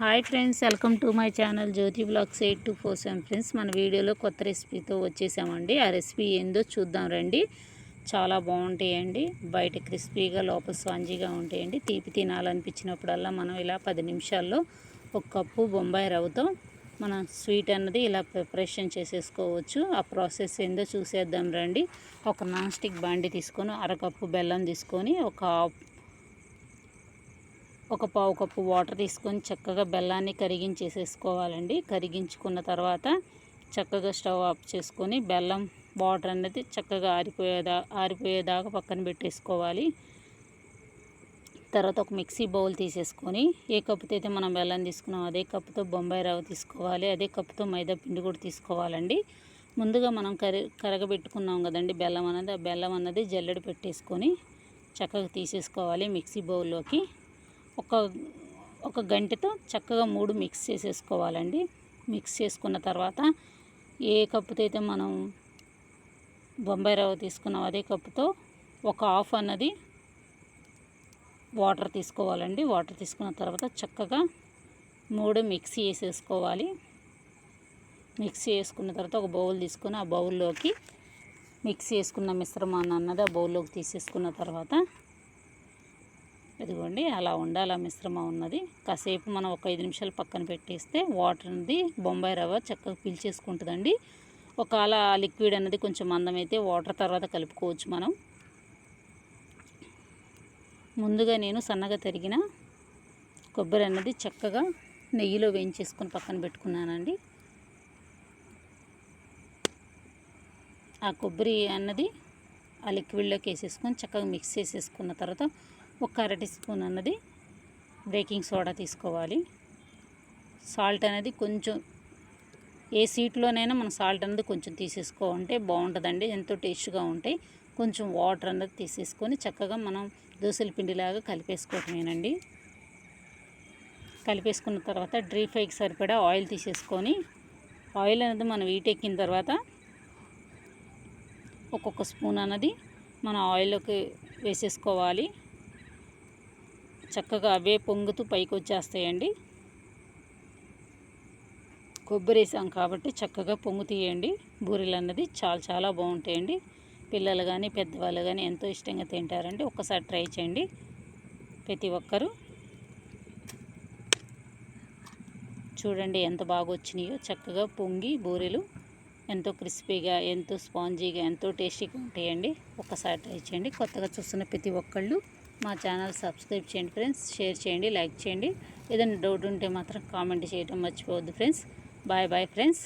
Hi friends welcome to my channel Jyothi blogs eight two four seven friends. మన వీడియోలో కొత్త రెసిపీతో వచ్చేసామండి. ఆ రెసిపీ ఏందో చూద్దాం రండి. చాలా బాగుంటాయండి. బయట క్రిస్పీగా లోపల స్పాంజీగా ఉంటాయండి. తీపి తినాలనిపించినప్పుడల్లా మనం ఇలా పది నిమిషాల్లో ఒక కప్పు బొంబాయి రవ్వతో మనం స్వీట్ అన్నది ఇలా ప్రిపరేషన్ చేసేసుకోవచ్చు. ఆ ప్రాసెస్ ఏందో చూసేద్దాం రండి. ఒక నాన్ స్టిక్ బాండి తీసుకొని అరకప్పు బెల్లం తీసుకొని ఒక ఒక పావు కప్పు వాటర్ తీసుకొని చక్కగా బెల్లాన్ని కరిగించేసేసుకోవాలండి. కరిగించుకున్న తర్వాత చక్కగా స్టవ్ ఆఫ్ చేసుకొని బెల్లం వాటర్ అనేది చక్కగా ఆరిపోయేదా ఆరిపోయేదాకా పక్కన పెట్టేసుకోవాలి. తర్వాత ఒక మిక్సీ బౌల్ తీసేసుకొని ఏ కప్పుతో అయితే మనం బెల్లం తీసుకున్నాం అదే కప్పుతో బొంబాయి రవ్వ తీసుకోవాలి. అదే కప్పుతో మైదా పిండి కూడా తీసుకోవాలండి. ముందుగా మనం కరి కరగబెట్టుకున్నాం కదండి బెల్లం అన్నది ఆ బెల్లం అన్నది జల్లెడ పెట్టేసుకొని చక్కగా తీసేసుకోవాలి మిక్సీ బౌల్లోకి. ఒక ఒక గంటతో చక్కగా మూడు మిక్స్ చేసేసుకోవాలండి. మిక్స్ చేసుకున్న తర్వాత ఏ కప్పుతో అయితే మనం బొంబాయి రవ్వ తీసుకున్నాం అదే కప్పుతో ఒక హాఫ్ అన్నది వాటర్ తీసుకోవాలండి. వాటర్ తీసుకున్న తర్వాత చక్కగా మూడు మిక్సీ వేసేసుకోవాలి మిక్సీ వేసుకున్న తర్వాత ఒక బౌల్ తీసుకుని ఆ బౌల్లోకి మిక్సీ వేసుకున్న మిశ్రమాన్ని అన్నది ఆ బౌల్లోకి తీసేసుకున్న తర్వాత ఇదిగోండి అలా ఉండాలి ఆ మిశ్రమం ఉన్నది. కాసేపు మనం ఒక ఐదు నిమిషాలు పక్కన పెట్టేస్తే వాటర్ అనేది బొంబాయి రవ్వ చక్కగా పీల్చేసుకుంటుందండి ఒకవేళ లిక్విడ్ అనేది కొంచెం మందమైతే వాటర్ తర్వాత కలుపుకోవచ్చు మనం. ముందుగా నేను సన్నగా తరిగిన కొబ్బరి అన్నది చక్కగా నెయ్యిలో వేయించేసుకొని పక్కన పెట్టుకున్నానండి. ఆ కొబ్బరి అన్నది ఆ లిక్విడ్లోకి వేసేసుకొని చక్కగా మిక్స్ చేసేసుకున్న తర్వాత ఒక అరటి స్పూన్ అన్నది బేకింగ్ సోడా తీసుకోవాలి. సాల్ట్ అనేది కొంచెం ఏ సీట్లోనైనా మనం సాల్ట్ అనేది కొంచెం తీసేసుకో ఉంటే బాగుంటుందండి. ఎంతో టేస్ట్గా ఉంటాయి. కొంచెం వాటర్ అన్నది తీసేసుకొని చక్కగా మనం దోశల పిండిలాగా కలిపేసుకోవటమేనండి. కలిపేసుకున్న తర్వాత డ్రీ ఫ్రైకి సరిపడా ఆయిల్ తీసేసుకొని ఆయిల్ అనేది మనం వీటెక్కిన తర్వాత ఒక్కొక్క స్పూన్ అన్నది మన ఆయిల్లోకి వేసేసుకోవాలి. చక్కగా అవే పొంగుతూ పైకి వచ్చేస్తాయండి కొబ్బరి వేసాం కాబట్టి చక్కగా పొంగు తీయండి. బూరెలు అన్నది చాలా చాలా బాగుంటాయండి. పిల్లలు కానీ పెద్దవాళ్ళు కానీ ఎంతో ఇష్టంగా తింటారండి. ఒక్కసారి ట్రై చేయండి. ప్రతి ఒక్కరూ చూడండి ఎంత బాగా వచ్చినాయో చక్కగా పొంగి బూరెలు ఎంతో క్రిస్పీగా ఎంతో స్పాంజీగా ఎంతో టేస్టీగా ఉంటాయండి. ఒక్కసారి ట్రై చేయండి. కొత్తగా చూస్తున్న ప్రతి ఒక్కళ్ళు మా ఛానల్ సబ్స్క్రైబ్ చేయండి ఫ్రెండ్స్ షేర్ చేయండి లైక్ చేయండి. ఏదైనా డౌట్ ఉంటే మాత్రం కామెంట్ చేయడం మర్చిపోవద్దు ఫ్రెండ్స్. Bye bye friends.